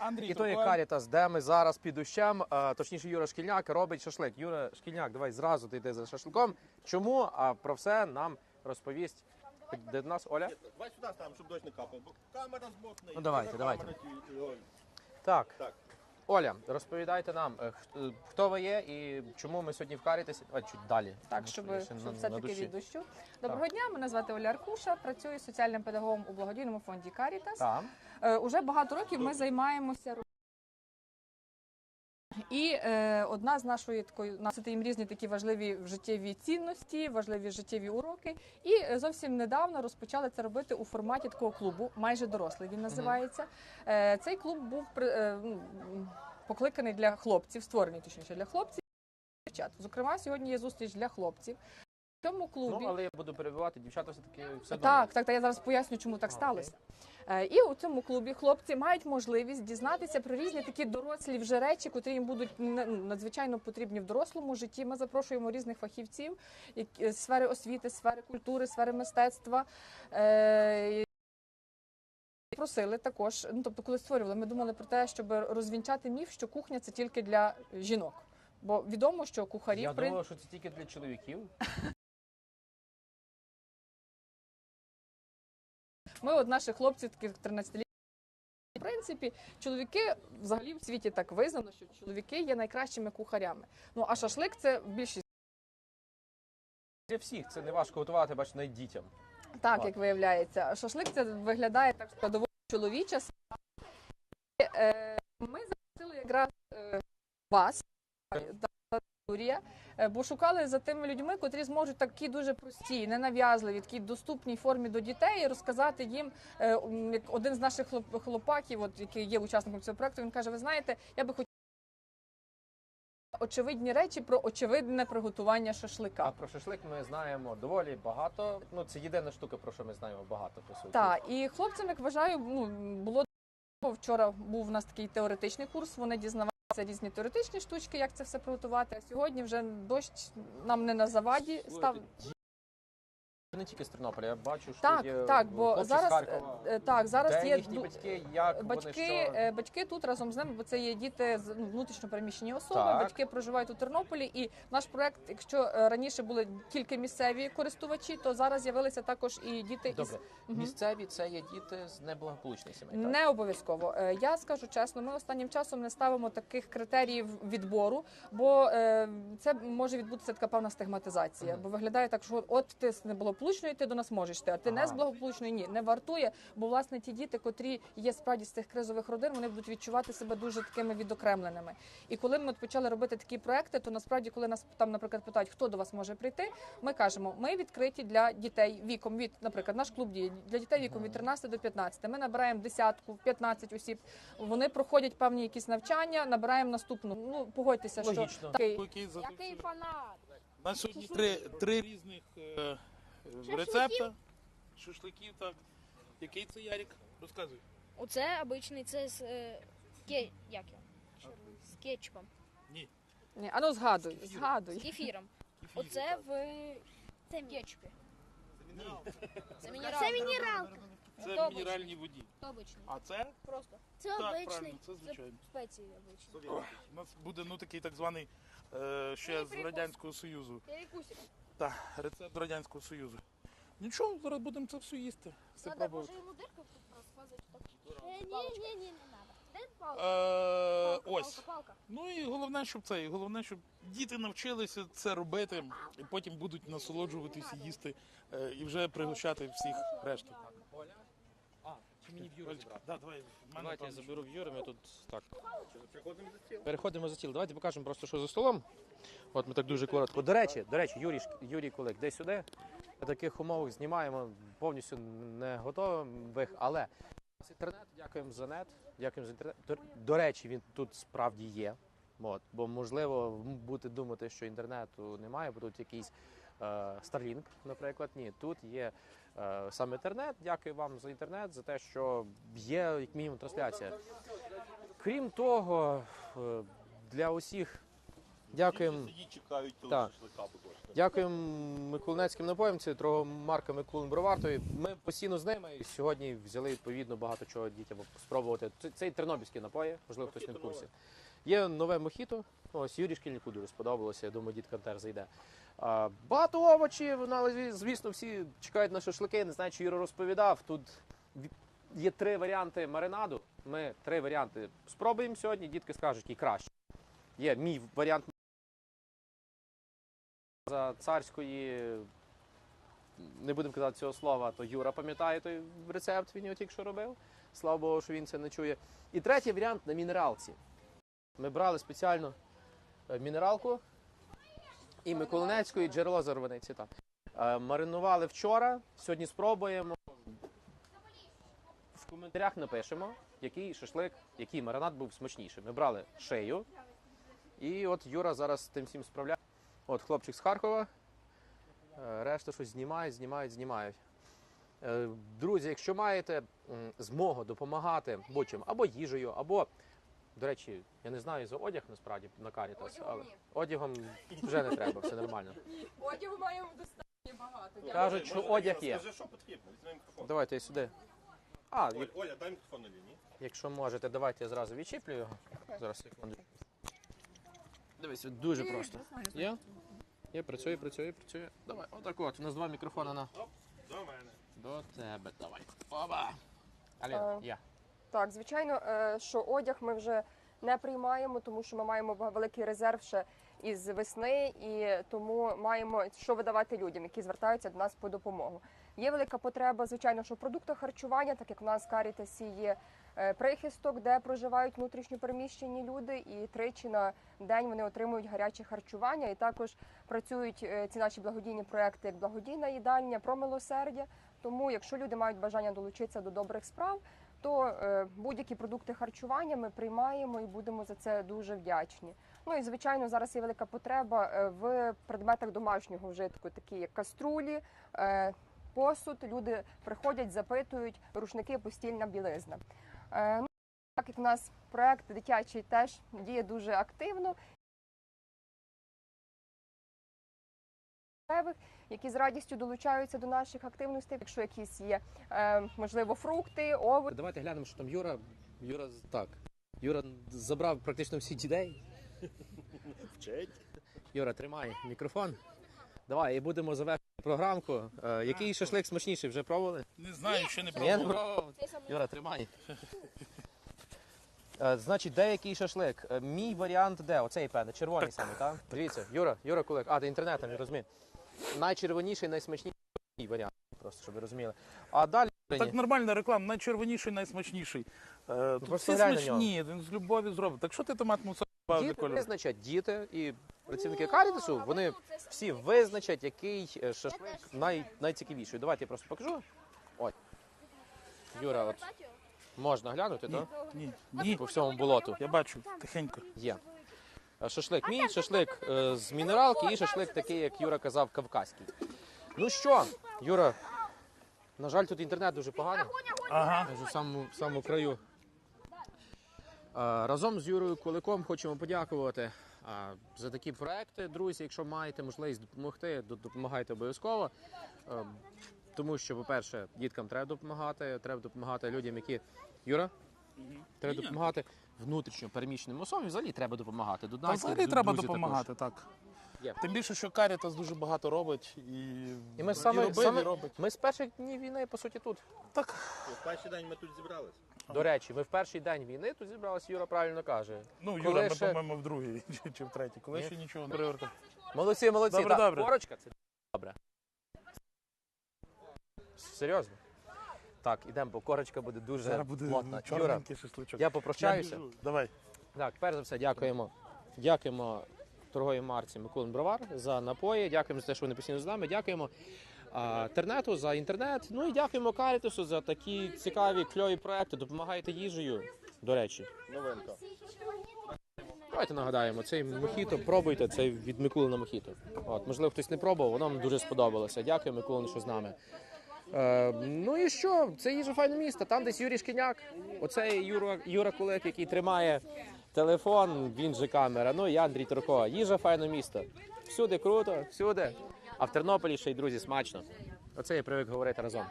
Андрій І то є. Карітас, де ми зараз під дощем, точніше Юра Шкільняк робить шашлик. Юра Шкільняк, давай зразу ти йди за шашликом. Чому? А про все нам розповість де нас Оля. Давай сюди ставимо, щоб дощ не капав, бо камера змотна. Ну, давайте, давайте. Так. Так. Оля, розповідайте нам, е, хто ви є і чому ми сьогодні в Карітасі. А чуть далі. Так, щоб, що я щоб на все-таки від дощу. Доброго дня, мене звати Оля Аркуша, працюю соціальним педагогом у благодійному фонді Карітас. Так. Е, Уже багато років ми займаємося і е, одна з нашої такої насити їм різні такі важливі життєві цінності, важливі життєві уроки. І е, зовсім недавно розпочали це робити у форматі такого клубу, майже дорослий він називається. Е, цей клуб був при- е, ну, покликаний для хлопців, створений точніше для хлопців. і Дівчат. Зокрема, сьогодні є зустріч для хлопців. В цьому клубі Ну, але я буду перебивати, дівчата все-таки все так, так, та я зараз поясню, чому так А, сталося. Е, І у цьому клубі хлопці мають можливість дізнатися про різні такі дорослі вже речі, котрі їм будуть надзвичайно потрібні в дорослому житті. Ми запрошуємо різних фахівців з сфери освіти, сфери культури, сфери мистецтва. Е, Просили також, ну тобто, коли створювали, ми думали про те, щоб розвінчати міф, що кухня це тільки для жінок. Бо відомо, що кухарі Я в прин- думав, що це тільки для чоловіків. Ми от наших хлопців, таких 13-літніх, в принципі, чоловіки взагалі в світі так визнано, що чоловіки є найкращими кухарями. Ну а шашлик це в більшість Для всіх це не важко готувати, бачите, навіть дітям. так, як виявляється. Шашлик це виглядає так доволі чоловіча. Е, Ми запросили якраз е, вас, Юрія, е, бо шукали за тими людьми, котрі зможуть такі дуже прості, ненав'язливі, такі доступній формі до дітей, розказати їм. е, як Один з наших хлопаків, от який є учасником цього проекту, він каже: Ви знаєте, я би хотів очевидні речі про очевидне приготування шашлика. А про шашлик ми знаємо доволі багато. Ну, це єдина штука, про що ми знаємо багато, по суті. Так, і хлопцям, як вважаю, ну було вчора. Був у нас такий теоретичний курс. Вони дізнавалися різні теоретичні штучки, як це все приготувати. Сьогодні вже дощ нам не на заваді став. Не тільки з Тернополя, я бачу, що Так, є так, бо хлопці з зараз Харкова. е, так зараз Де є їхні ду- батьки, як вони Батьки, що? е, батьки тут разом з ними, бо це є діти з ну, внутрішньо переміщені особи. Так. Батьки проживають у Тернополі. І наш проект, якщо е, раніше були тільки місцеві користувачі, то зараз з'явилися також і діти із Добре, Мгм. місцеві це є діти з неблагополучних сімей. так? Не обов'язково. Е, Я скажу чесно, ми останнім часом не ставимо таких критеріїв відбору, бо е, це може відбутися така певна стигматизація. Мгм. Бо виглядає так, що от ти з неблагополучної, ти до нас можеш йти, а ти не з благополучної ні, не вартує. Бо власне ті діти, котрі є справді з цих кризових родин, вони будуть відчувати себе дуже такими відокремленими. І коли ми от почали робити такі проекти, то насправді, коли нас там, наприклад, питають, хто до вас може прийти, ми кажемо, ми відкриті для дітей віком від, наприклад, наш клуб діє для дітей віком від 13 до 15. Ми набираємо десятку, 15 осіб. Вони проходять певні якісь навчання, набираємо наступну. Ну погодьтеся, що Логічно. такий Який фанат? У нас сьогодні три, три різних е, е, рецепта. Шашликів, так. Який це Ярік? Розказуй. Оце обичний, це з е, ке... як його? З кетчупом, Ні. ні, ану згадуй, з згадуй. кефіром. Кефір, Оце так. в кетчупі. Це мінералка. Це мінералка. Це Це в мінеральній воді. Це обичний. А це? Просто. Це Так, обичний. правильно, це Це звичайно. спеції обичні. У нас буде ну такий так званий е, ще з Радянського Союзу. Перекусик. Так, рецепт Радянського Союзу. Нічого, зараз будемо це все їсти. Все Надо, може йому дирку розфазати. Е, Ні, ні, ні, не треба. Де палка? Е, ось. палка, палка. Ну і головне, щоб це, і головне, щоб діти навчилися це робити, і потім будуть насолоджуватися, їсти е, і вже пригощати всіх решту. Чи мені в зібрати? Да, давай, в мене Давайте я там заберу в Юри, ми тут так. Приходимо за стіл. Переходимо за стіл. Давайте покажемо просто, що за столом. От ми так дуже коротко. До речі, до речі, Юрій, Шк- Юрій Кулик, де сюди. На таких умовах знімаємо повністю не готових, але інтернет, дякуємо за нет, дякуємо за інтернет. До, до речі, він тут справді є. От, бо можливо будете думати, що інтернету немає, бо тут якийсь Starlink, наприклад. Ні, тут є е, саме інтернет. Дякую вам за інтернет, за те, що є як мінімум трансляція. Крім того, е, для усіх Дякуємо. Чекають. Дякуємо Миколинецьким напоям, це торгомарка Миколин Бровартові. Ми постійно з ними і сьогодні взяли відповідно багато чого дітям спробувати. Це, це і тернопільські напої, можливо, хтось не в курсі. Є нове мохіто. Ось Юрій Шкільнику дуже сподобалося. Я думаю, діткам теж зайде. Багато овочів, ну, але звісно, всі чекають на шашлики. Не знаю, чи Юра розповідав. Тут є три варіанти маринаду. Ми три варіанти спробуємо сьогодні. Дітки скажуть, який краще. Є мій варіант за царської. Не будемо казати цього слова, то Юра пам'ятає той рецепт, він його тільки що робив. Слава Богу, що він це не чує. І третій варіант на мінералці. Ми брали спеціально е, мінералку і Миколинецьку, і джерело Зарваниці. Там. Е, Маринували вчора, сьогодні спробуємо. В коментарях напишемо, який шашлик, який маринад був смачніший. Ми брали шею. І от Юра зараз тим всім справляє. От хлопчик з Харкова. Е, Решта щось знімають, знімають, знімають. Е, Друзі, якщо маєте змогу допомагати будь-чим, або їжею, або, до речі, я не знаю за одяг насправді на Карітас, але одягом вже не треба, все нормально. Одягу маємо достатньо багато. Кажуть, що одяг є. Скажи, що потрібно, візьми мікрофон. Давайте я сюди. А, Оль, як- Оля, дай мікрофон на лінії. якщо можете, давайте я зразу відчіплю його. Зараз секунду. Дивись, дуже просто. Є? Є, працює, працює, працює. Давай, отак от. У нас два мікрофони на. До мене. До тебе, давай. Оба. Аліна, Е, я. Так, звичайно, е, що одяг ми вже не приймаємо, тому що ми маємо великий резерв ще із весни, і тому маємо що видавати людям, які звертаються до нас по допомогу. Є велика потреба, звичайно, що в продуктах харчування, так як в нас в Карітасі є е, прихисток, де проживають внутрішньо переміщені люди, і тричі на день вони отримують гаряче харчування. І також працюють е, ці наші благодійні проекти, як благодійна їдальня, про милосердя. Тому, якщо люди мають бажання долучитися до добрих справ, то е, будь-які продукти харчування ми приймаємо і будемо за це дуже вдячні. Ну і звичайно, зараз є велика потреба е, в предметах домашнього вжитку, такі як каструлі, е, посуд. Люди приходять, запитують рушники, постільна білизна. Ну, так як в нас проект дитячий теж діє дуже активно. Які з радістю долучаються до наших активностей, якщо якісь є е, можливо фрукти, овочі. Давайте глянемо, що там Юра. Юра так. Юра забрав практично всі дітей. Вчить. Юра, тримай мікрофон. Давай, і будемо завершити програмку. Е, який шашлик смачніший вже пробували? Не знаю, ще не Ні, не пробував. пробував. Юра, тримай. Е, Значить, де який шашлик? Е, Мій варіант де? Оцей певне, червоний саме, так? Дивіться, Юра, Юра Кулик. А, ти інтернетом, я розумію. Найчервоніший, найсмачніший варіант, просто щоб ви розуміли. А далі. Так нормальна реклама, найчервоніший, найсмачніший. Е, Тут всі глянь на смачні, він з любові зробить. Так що ти томатну для Діти кольору? визначать, діти і працівники Карітасу, вони всі визначать, який е, шашлик най, найцікавіший. Давайте я просто покажу. Ось. Юра, от можна глянути, так? Ні, ні, По всьому болоту я бачу, тихенько. є. Е, Шашлик мій, шашлик е, з мінералки і шашлик такий, як Юра казав, кавказький. Ну що, Юра, на жаль, тут інтернет дуже поганий. Ага. Вже в самому, в самому краю. А, Разом з Юрою Куликом хочемо подякувати за такі проекти. Друзі, якщо маєте можливість допомогти, до- допомагайте обов'язково. Е, Тому що, по-перше, діткам треба допомагати, треба допомагати людям, які. Юра? Треба Ні. допомагати внутрішньо переміщеним особам. Взагалі треба допомагати. До Та нас взагалі треба допомагати, так. Є. Тим більше, що Карітас дуже багато робить і, І ми саме, робив, саме і робить. ми з перших днів війни, по суті, тут. Так, В перший день ми тут зібрались. До речі, ми в перший день війни тут зібралися, Юра правильно каже. ну Коли Юра, ми, ще- по-моєму, в другій чи, чи в третій. Коли Ні. ще нічого не перевертав. Молодці, молодці. Добре, так, добре. Корочка, це добре. Серйозно? Так, ідемо, бо корочка буде дуже Зараз буде плотна. Юра, чорненький шашличок. я попрощаюся. Давай. Так, перш за все, дякуємо. Дякуємо торговій марці Миколин Бровар за напої. Дякуємо за те, що вони постійно з нами. Дякуємо а, Тернету за інтернет. Ну і дякуємо Карітусу за такі цікаві кльові проекти. Допомагайте їжею. До речі, Новинка. давайте нагадаємо, цей мохіто пробуйте, це від Микулина мохіто. От, можливо, хтось не пробував, воно вам дуже сподобалося. Дякую, Микулин, що з нами. Е, ну і що? Це їжа файне місто. Там десь Юрій Шкіняк, оцей Юра, Юра Кулик, який тримає телефон, він же камера. Ну і Андрій Турко. Їжа файне місто. Всюди круто, всюди. А в Тернополі ще й друзі смачно. Оце я привик говорити разом.